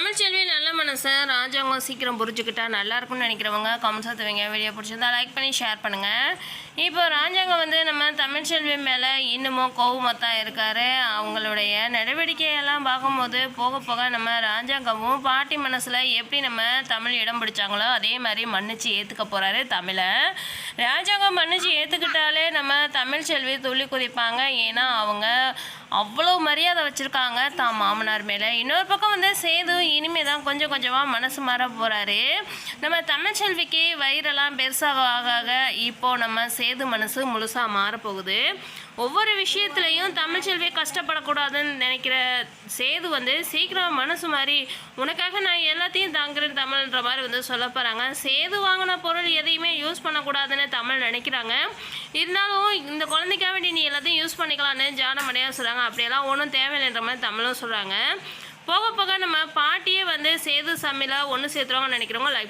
தமிழ்ச்செல்வி நல்ல மனசை ராஜாங்கம் சீக்கிரம் புரிஞ்சுக்கிட்டா நல்லா இருக்கும்னு நினைக்கிறவங்க கமெண்ட்ஸாக தருவீங்க வீடியோ பிடிச்சிருந்தா லைக் பண்ணி ஷேர் பண்ணுங்கள் இப்போ ராஜாங்கம் வந்து நம்ம தமிழ்ச்செல்வி மேலே இன்னமும் கோவமாக தான் இருக்காரு. அவங்களுடைய நடவடிக்கையெல்லாம் பார்க்கும்போது போக போக நம்ம ராஜாங்கமும் பாட்டி மனசில் எப்படி நம்ம தமிழ் இடம் பிடிச்சாங்களோ அதே மாதிரி மன்னிச்சு ஏற்றுக்க போகிறாரு தமிழை. ராஜாங்கம் மன்னிச்சு ஏற்றுக்கிட்டாலே நம்ம தமிழ்ச்செல்வி துள்ளி குதிப்பாங்க. ஏன்னா அவங்க அவ்வளோ மரியாதை வச்சுருக்காங்க தான் மாமனார் மேலே. இன்னொரு பக்கம் வந்து சேது இனிமே தான் கொஞ்சம் கொஞ்சமாக மனசு மாற போகிறாரு நம்ம தமிழ்ச்செல்விக்கு வயிறெல்லாம் பெருசாக ஆக ஆக இப்போ நம்ம சேது மனசு முழுசாக மாறப்போகுது. ஒவ்வொரு விஷயத்துலையும் தமிழ்ச்செல்வி கஷ்டப்படக்கூடாதுன்னு நினைக்கிற சேது வந்து சீக்கிரம் மனசு மாதிரி உனக்காக நான் எல்லாத்தையும் தாங்குறேன் தமிழ்ன்ற மாதிரி வந்து சொல்ல போகிறாங்க சேது வாங்கின பொருள் எதையுமே யூஸ் பண்ணக்கூடாதுன்னு தமிழ் நினைக்கிறாங்க. இருந்தாலும் இந்த குழந்தைக்காக வேண்டி நீ எல்லாத்தையும் யூஸ் பண்ணிக்கலான்னு ஜானமடையாக சொல்கிறாங்க அப்படியெல்லாம் ஒன்றும் தேவையில்லைன்ற மாதிரி தமிழும் சொல்கிறாங்க போக போக நம்ம பாட்டியே வந்து சேது சமையல ஒன்று சேர்த்துருவாங்கன்னு நினைக்கிறவங்க லைக்